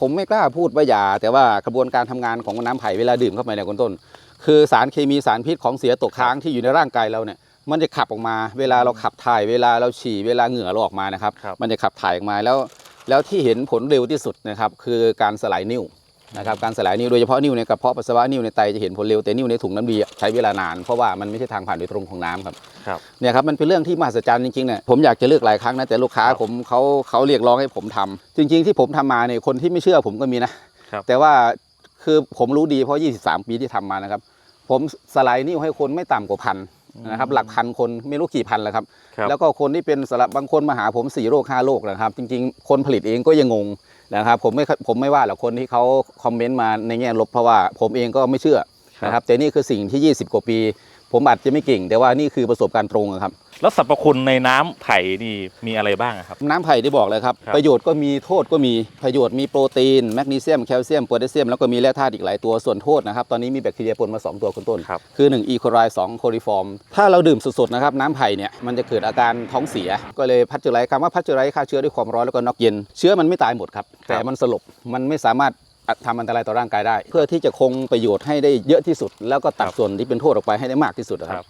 ผมไม่กล้าพูดว่ายาแต่ว่ากระบวนการทำงานของน้ำไผ่เวลาดื่มเข้าไปเนี่ยคุณต้น คือสารเคมีสารพิษของเสียตกค้างที่อยู่ในร่างกายเราเนี่ยมันจะขับออกมา เวลาเราขับถ่าย เวลาเราฉี่เวลาเหงื่อเราออกมานะครับครับมันจะขับถ่ายออกมาแล้ว แล้วที่เห็นผลเร็วที่สุดนะครับ คือการสลายนิ่ว นะครับการสลายนิ่วโดยเฉพาะนิ่วในกระเพาะปัสสาวะนิ่วในไตจะเห็นผลเร็วแต่นิ่วในถุงน้ำดีใช้เวลานาน เพราะว่ามันไม่ใช่ทางผ่านโดยตรงของน้ำครับครับเนี่ยครับมันเป็นเรื่องที่มหัศจรรย์จริงๆเนี่ยผมอยากจะเลือกหลายครั้งนะแต่ลูกค้าครับผมเขาเขาเรียกร้องให้ผมทำจริง ๆ ที่ผมทำมาเนี่ยคนที่ไม่เชื่อผมก็มีนะครับแต่ว่าคือผมรู้ดีเพราะ 23 ปีที่ทำมานะครับ ผมสลายนิ้วให้คนไม่ต่ำกว่าพันนะครับหลักพันคนไม่รู้กี่พันแล้วครับครับแล้วก็คนที่เป็นสลับบางคนมาหาผม4โรค5โรคนะครับ จริง ๆ คนผลิตเองก็ยังงง นะครับผมไม่ผมไม่ว่าหรอกคนที่เขาคอมเมนต์มาในแง่ลบเพราะว่าผมเองก็ไม่เชื่อนะครับแต่นี่คือสิ่งที่ 20 กว่าปี ผมอาจจะไม่เก่ง แต่ว่านี่คือประสบการณ์ตรงอะครับ แล้วสรรพคุณในน้ำไผ่นี่มีอะไรบ้างอะครับ น้ำไผ่ที่บอกเลยครับ ครับ ประโยชน์ก็มีโทษก็มีประโยชน์มีโปรตีนแมกนีเซียมแคลเซียมโพแทสเซียมแล้วก็มีแร่ธาตุอีกหลายตัวส่วนโทษนะครับ ตอนนี้มีแบคทีเรียปนมา 2 ตัวคุณต้น ครับ คือ1อีโคไร2โคลิฟอร์มถ้าเราดื่มสดๆนะครับน้ำไผ่เนี่ยมันจะเกิดอาการท้องเสีย ก็เลยพัชเจอไรคำว่าพัชเจอไรฆ่าเชื้อด้วยความร้อนแล้วก็นอกเย็น เชื้อมันไม่ตายหมดครับ แต่มันสลบมันไม่สามารถ ทำอันตรายต่อร่างกายได้ เพื่อที่จะคงประโยชน์ให้ได้เยอะที่สุด แล้วก็ตัดครับส่วนที่เป็นโทษออกไปให้ได้มากที่สุดอะคครัรับบ